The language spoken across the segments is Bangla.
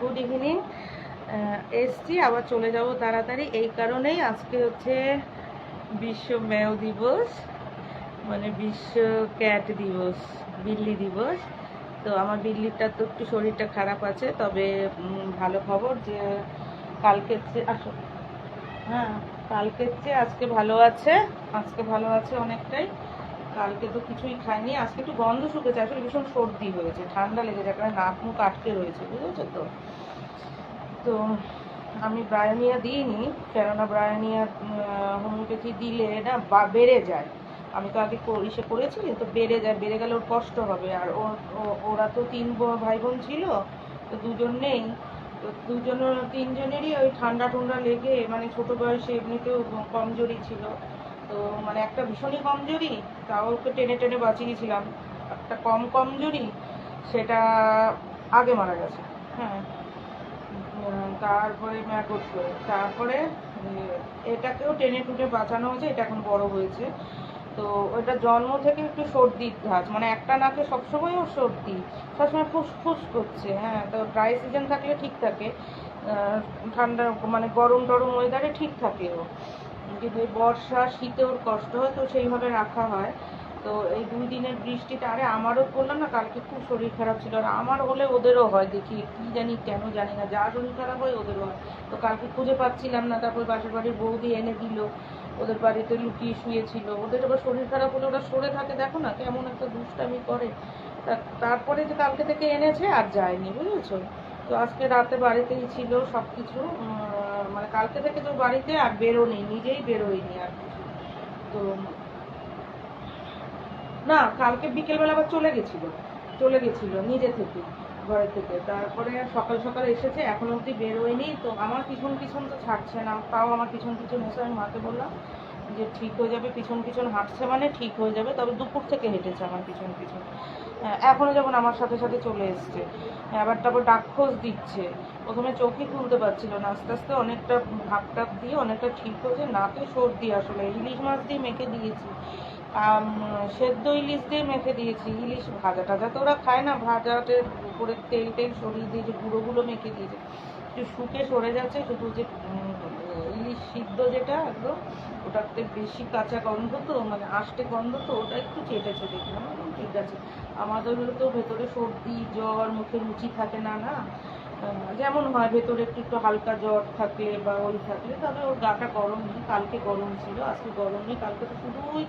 গুড ইভিনিং এসছি, আবার চলে যাব তাড়াতাড়ি। এই কারণেই আজকে হচ্ছে বিশ্ব মেয় দিবস মানে বিশ্ব ক্যাট দিবস, বিল্লি দিবস। তো আমার বিল্লিটার তো একটু শরীরটা খারাপ আছে, তবে ভালো খবর যে কালকের চেয়ে আসো হ্যাঁ কালকের চেয়ে আজকে ভালো আছে, আজকে ভালো আছে অনেকটাই। কালকে তো কিছুই খাইনি, আজকে একটু গন্ধ শুকেছে, আসলে ভীষণ সর্দি হয়েছে, ঠান্ডা লেগেছে একটা নাক মুখ আটকে রয়েছে, বুঝেছ তো? তো আমি ব্রায়োনিয়া দিইনি, কেননা ব্রায়োনিয়া হোমিওপ্যাথি দিলে না বা- বেড়ে যায়। আমি তো আগে ইসে করেছি তো বেড়ে যায়, বেড়ে গেলে ওর কষ্ট হবে। আর ওর ওরা তো তিন ভাই বোন ছিল, তো দুজন নেই, তো দুজন তিনজনেরই ওই ঠান্ডা ঠান্ডা লেগে মানে ছোট বয়সে এমনিতেও কমজোরি ছিল। তো মানে একটা ভীষণই কমজোরি তাও ওকে টেনে টেনে বাঁচিয়েছিলাম। একটা কম কমজোরি সেটা আগে মারা গেছে। হ্যাঁ। তারপরে ম্যাকট করে তারপরে এটাকেও টেনে টুনে বাঁচানো হয়েছে, এটা এখন বড় হয়েছে। তো ওটা জন্ম থেকে একটু সর্দির ধাঁচ মানে একটা নাকে সবসময় ওর সর্দি, সবসময় ফুসফুস করছে হ্যাঁ। তো ড্রাই সিজন থাকলে ঠিক থাকে ঠান্ডা মানে গরম টরম ওয়েদারে ঠিক থাকে ও। এই বর্ষা শীতে ওর কষ্ট হয়, তো সেইভাবে রাখা হয়। তো এই দুই দিনের বৃষ্টিতে, আরে আমারও বললাম না, কালকে খুব শরীর খারাপ ছিল। আর আমার হলে ওদেরও হয়, দেখি কি জানি, কেন জানি না। যা শরীর খারাপ হয়, ওদেরও হয়। তো কালকে খুঁজে পাচ্ছিলাম না, তারপর পাশের বাড়ির বৌদি এনে দিল। ওদের বাড়িতে লুকিয়ে শুয়েছিল। ওদের আবার শরীর খারাপ হলে ওরা সরে থাকে। দেখো না, কেমন একটা দুষ্টামি করে। তারপরে যে কালকে থেকে এনেছে, আর যায়নি, বুঝেছ? তো আজকে রাতে বাড়িতেই ছিল সব কিছু মানে কালকে থেকে তো বাড়িতে আর বেরোনি, নিজেই বেরোয়নি আর তো না, কালকে বিকেলবেলা আবার চলে গেছিল চলে গেছিল নিজে থেকে, ঘরে থেকে। তারপরে সকাল সকাল এসেছে, এখন অবধি বেরোয়নি। তো আমার পিছন পিছন তো ছাড়ছে না, তাও আমার পিছন পিছন এসে আমি মাকে বললাম যে ঠিক হয়ে যাবে, পিছন পিছন হাঁটছে মানে ঠিক হয়ে যাবে, তবে দুপুর থেকে হেঁটেছে আমার পিছন পিছন। হ্যাঁ, এখনও যেমন আমার সাথে সাথে চলে এসছে। আবার তারপর ডাকখোঁজ দিচ্ছে। প্রথমে চোখই তুলতে পারছিল না আস্তে আস্তে অনেকটা ভাগ টাক দিয়ে অনেকটা ঠিক হয়েছে তো সর্দি আসলে ইলিশ মাছ দিয়ে মেখে দিয়েছি। সেদ্ধ ইলিশ দিয়ে মেখে দিয়েছি ইলিশ ভাজা টাজা তো ওরা খায় না ভাজাতে উপরে তেল টেল সরিয়ে দিয়েছে গুঁড়োগুলো মেখে দিয়েছে। একটু শুকে সরে যাচ্ছে, শুধু যে ইলিশ সিদ্ধ যেটা একদম ওটাতে বেশি কাঁচা গন্ধ তো মানে আষ্টে গন্ধ তো, ওটা একটু চেটেছে দেখলাম ঠিক আছে। আমাদের তো ভেতরে সর্দি, জ্বর, মুখে রুচি থাকে না না? যেমন হয়, ভেতরে একটু একটু হালকা জ্বর থাকলে বা ওই থাকলে তবে ওর গাটা গরম নেই, কালকে গরম ছিল, আজকে গরম নেই, কালকে তো শুধু ওই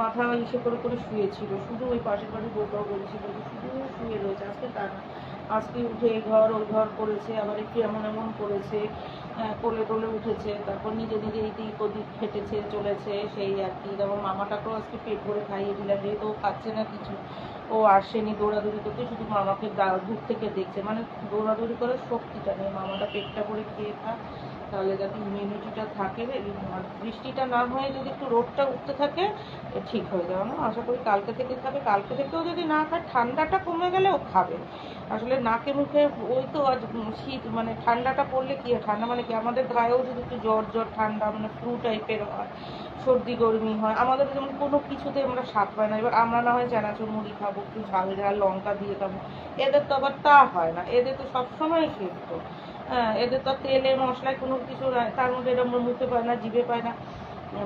মাথা ইসে করে করে শুয়েছিল, শুধু ওই পাশের পাশে বউটাও বলছিল শুধু শুয়ে রয়েছে, আজকে তা না। আজকে উঠে এই ঘর, ওই ঘর করেছে, আবার একটু এমন এমন করেছে কোলে টোলে উঠেছে, তারপর নিজে নিজে এদিক ওদিক হেঁটেছে চলেছে, সেই আর কি। তারপর মামাটাকেও আজকে পেট ভরে খাইয়ে দিলাম, যেহেতু ও খাচ্ছে না কিছু, ও আসেনি দৌড়াদৌড়ি করতে, শুধু মামাকে দূর থেকে দেখছে। মানে দৌড়াদৌড়ি করার শক্তিটা নেই, মামাটা পেটটা ভরে খেয়ে থাক তাহলে যাতে ইমিউনিটিটা থাকে বৃষ্টিটা না হয়ে যদি একটু রোদটা উঠতে থাকে ঠিক হয়ে যাবে। আশা করি কালকে থেকে খাবে, কালকে থেকেও যদি না খায়, ঠান্ডাটা কমে গেলে ও খাবে। আসলে নাকে মুখে ওই তো আজ শীত মানে ঠান্ডাটা পড়লে কি ঠান্ডা মানে কি? আমাদের গায়েও যদি একটু জ্বর জ্বর, ঠান্ডা মানে ফ্লু টাইপের হয়, সর্দি, গরমি হয়, আমাদের যেমন কোনো কিছুতে আমরা স্বাদ পাই না। এবার আমরা না হয় চানাচুর, মুড়ি খাব, একটু ঝাল ঝাল লঙ্কা দিয়ে খাব। এদের তো আবার তা হয় না। এদের তো সবসময় সেদ্ধ। হ্যাঁ এদের তো তেলে মশলায় কোনো কিছু তার মধ্যে এরা মুখে পায় না, জিভে পায় না।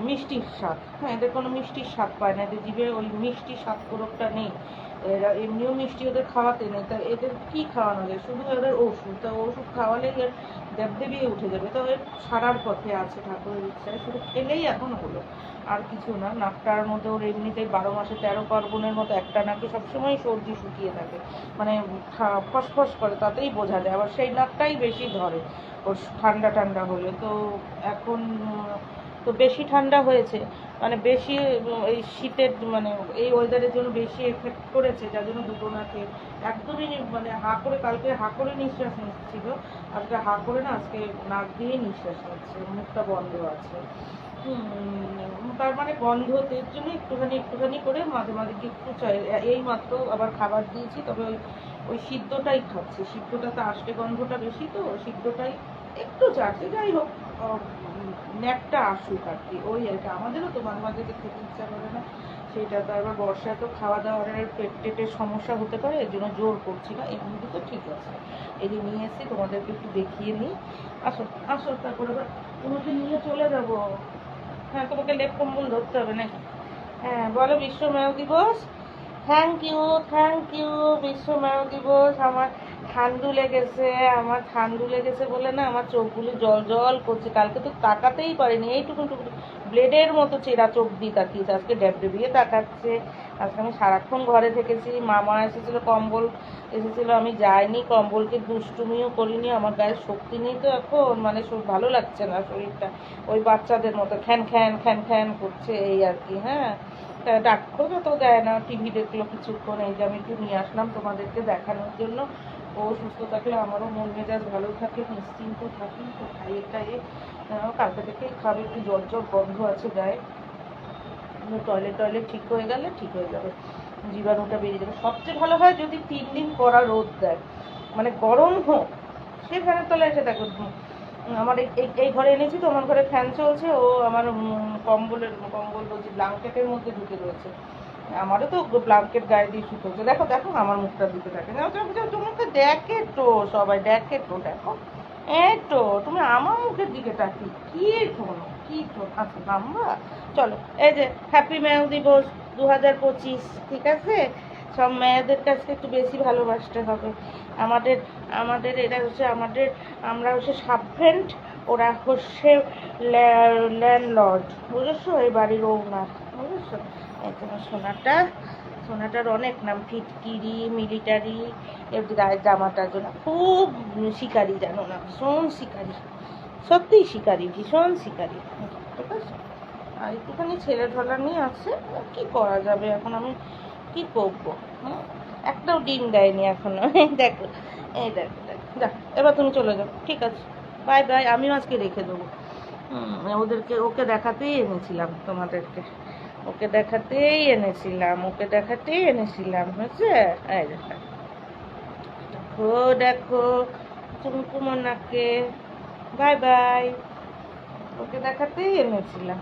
মিষ্টির স্বাদ। হ্যাঁ এদের কোনো মিষ্টির স্বাদ পায় না। এদের জিভে ওই মিষ্টি স্বাদ কোরকটা নেই। এরা এমনিও মিষ্টি ওদের খাওয়াতে নেই। তা এদের কি খাওয়ানো যায়? শুধু এদের ওষুধ। তা ওষুধ খাওয়ালেই এর দেবদেবী উঠে যাবে। তো এর সারার পথে আছে ঠাকুরের ইচ্ছায়। শুধু খেলেই এখন হলো। আর কিছু না। নাকটার মধ্যে ওর এমনিতেই বারো মাসে তেরো পার্বণের মতো একটা নাকে সবসময় সর্দি শুকিয়ে থাকে। মানে ফসফস করে, তাতেই বোঝা যায়। আবার সেই নাকটাই বেশি ধরে। ওর ঠান্ডা ঠান্ডা হলে। তো এখন তো বেশি ঠান্ডা হয়েছে। মানে বেশি, এই শীতের মানে এই ওয়েদারের জন্য বেশি এফেক্ট করেছে, যার জন্য দুটো নাকে একদমই মানে হা করে, কালকে হা করে নিঃশ্বাস নিচ্ছিল। আজকে হা করে না, আজকে নাক দিয়ে নিঃশ্বাস নিচ্ছে, মুখটা বন্ধ আছে। তার মানে গন্ধতের জন্য একটুখানি একটুখানি করে মাঝে মাঝে একটু চাই। এই মাত্র আবার খাবার দিয়েছি, তবে ওই ওই সিদ্ধটাই খাচ্ছে। সিদ্ধটাতে আষ্টে গন্ধটা বেশি, তো সিদ্ধটাই একটু চাচ্ছে যাই হোক ন্যাকটা আসুক আর কি। ওই আর কি। আমাদেরও তো মাঝে মাঝে খেতে ইচ্ছা করে না। সেটা তো আবার বর্ষায় তো খাওয়া দাওয়ার পেট টেটের সমস্যা হতে পারে, এর জন্য জোর করছি না। এমনি তো ঠিক আছে। এদিকে নিয়ে এসে তোমাদেরকে একটু দেখিয়ে নিই। আসো আসো, তারপরে আবার তোমাকে নিয়ে চলে যাব। হ্যাঁ তোমাকে লেপ কম্বল ধরতে হবে নাকি? হ্যাঁ বলো বিশ্ব মেয় দিবস থ্যাংক ইউ থ্যাংক ইউ বিশ্ব মেয় দিবস আমার ঠান্ডু লেগেছে, আমার ঠান্ডু লেগেছে বলে না আমার চোখগুলো জল জল করছে। কালকে তো তাকাতেই পারিনি, এইটুকু টুকু ব্লেডের মতো চেরা চোখ দিয়ে তাকিয়েছে। আজকে ড্যাব ডেবিয়ে তাকাচ্ছে। আজকে আমি সারাক্ষণ ঘরে থেকেছি, মামা এসেছিল, কম্বল এসেছিল, আমি যাইনি, কম্বলকে দুষ্টুমিও করিনি, আমার গায়ে শক্তি নেই তো এখন মানে ভালো লাগছে না শরীরটা। ওই বাচ্চাদের মতো খ্যান খ্যান খ্যান খ্যান করছে এই আর কি হ্যাঁ। ডাক্তারও তো দেয় না টিভি দেখল কিছুক্ষণ এই যে আমি একটু নিয়ে আসলাম তোমাদেরকে দেখানোর জন্য। ও সুস্থ থাকলে আমারও মন মেজাজ ভালো থাকে নিশ্চিন্ত থাকি তো খাইয়ে আহ, কালকে থেকেই খাবে একটু জ্বর জ্বর গন্ধ আছে গায়ে। টয়লেট টয়লেট ঠিক হয়ে গেলে ঠিক হয়ে যাবে। জীবাণুটা বেরিয়ে যাবে। সবচেয়ে ভালো হয় যদি তিন দিন করা রোদ দেয়। মানে গরম হোক সেখানে তলায় এসে দেখো আমার এই ঘরে এনেছি তো, আমার ঘরে ফ্যান চলছে, ও আমার কম্বলের, কম্বল বলছি ব্ল্যাঙ্কেটের মধ্যে ঢুকে রয়েছে। আমারও তো ব্ল্যাঙ্কেট গায়ে দিয়ে শুকোচ্ছে দেখো দেখো, আমার মুখটা দিতে থাকে তোমাকে দেখে তো, সবাই দেখে তো, দেখো। এই তো, তুমি আমার মুখের দিকে তাকি কি শোনো কি আচ্ছা নাম্বা চলো। এই যে হ্যাপি মেল দিবস দু হাজার পঁচিশ, ঠিক আছে? সব মেয়েদের কাছে একটু বেশি ভালোবাসতে হবে। আমাদের আমাদের এটা হচ্ছে আমাদের, আমরা হচ্ছে সাবভেন্ট ওরা হচ্ছে ল্যান্ডলর্ড। বুঝেছ? এই বাড়ির ওনার বুঝেছ? তোমার সোনাটা, সোনাটার অনেক নাম, ফিটকিরি, মিলিটারি, এর গায়ের জামাটার জন্য খুব শিকারি, জানো না? ভীষণ শিকারি। সত্যিই শিকারি, ভীষণ শিকারি। ঠিক আছে? আর একটুখানি ছেলে ঢলা নিয়ে আছে, কি করা যাবে? এখন আমি কি করব? একটাও ডিম দেয়নি এখনও। দেখো। এই দেখো দেখো। এবার তুমি চলে যাও। ঠিক আছে। Bye bye. আমিও আজকে রেখে দেবো। ওদেরকে ওকে দেখাতেই এনেছিলাম তোমাদেরকে। ওকে দেখাতেই এনেছিলাম ওকে দেখাতেই এনেছিলাম বুঝছে এই দেখো। দেখো দেখো। চুমকুমনাকে বাই বাই। ওকে দেখাতেই এনেছিলাম।